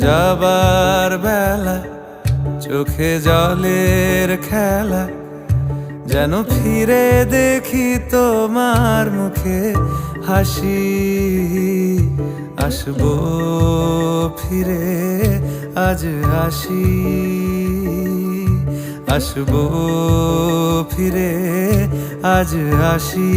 যাবার বেলা, চোখে জলের খেলা, যেন ফিরে দেখি তোমার মুখে হাসি। আসব ফিরে, আজ আসি। আসব ফিরে, আজ আসি।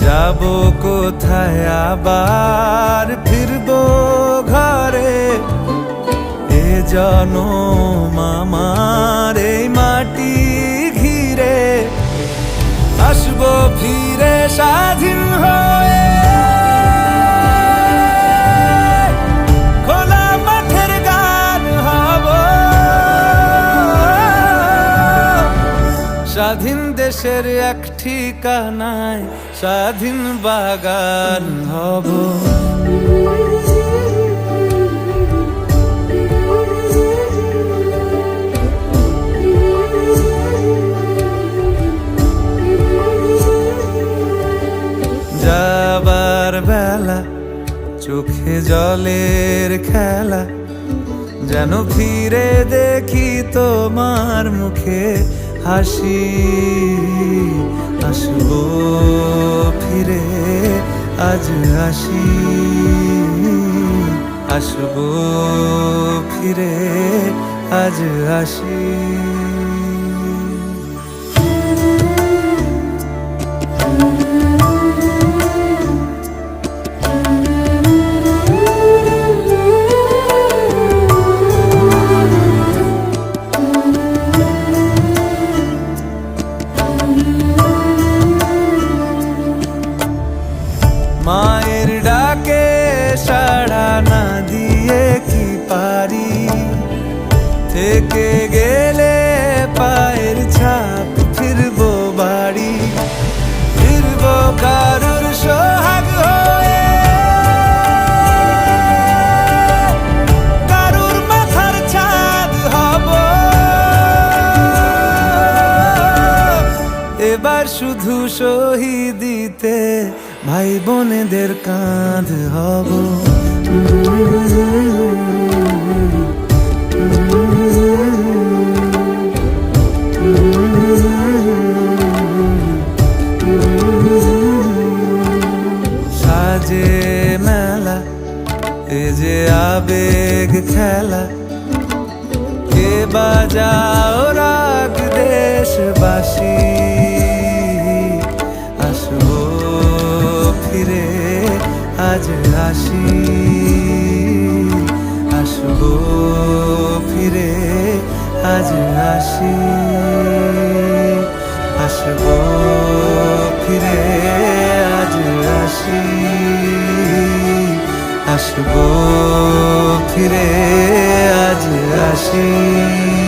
যাব কোথায় আবার? ফিরব ঘরে। এ জন মামার এই মাটি ঘিরে। আসব ফিরে স্বাধীন হয়ে স্বাধীন দেশের এক ঠিকানায় স্বাধীন বাগান হব। যাবার বেলা চোখে জলের খেলা, যেন ফিরে দেখি তোমার মুখে হাসি আসব ফিরে আজ আসি আসব ফিরে আজ আসি মায়ের ডাকে সাড়া না দিয়ে কি পারি? থেকে গেলে পায়ের ছাপ ফিরবো বাড়ি। ফিরবো কারুর সোহাগ হয়ে। কারুর মাথার ছাদ হব। এবার শুধু শহীদিতে ভাই বোনেদের কাঁধ হব। সাজে মেলা এ যে আবেগ খেলা। কে বাজাও রাগ দেশবাসী। আজ আসি আসব ফিরে আজ আসি আসব ফিরে আজ আসি আসব ফিরে আজ আসি।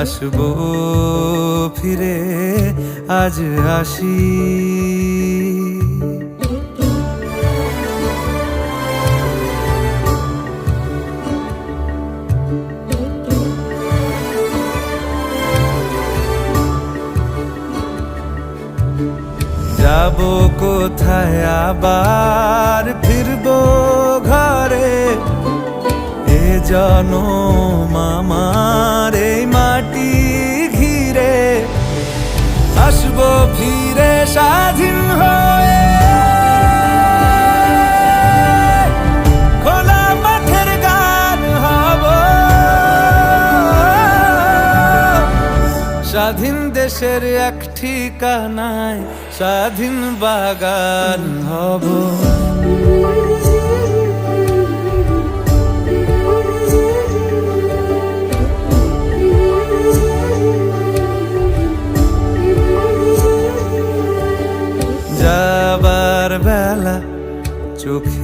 আসব ফিরে আজ আসি। যাব কোথায় আবার ফিরবো ঘরে। এ জনম আমার এই আসব ফিরে স্বাধীন হয়ে। খোলা মাঠের গান হব। স্বাধীন দেশের এক ঠিকানায় স্বাধীন বাগান হব।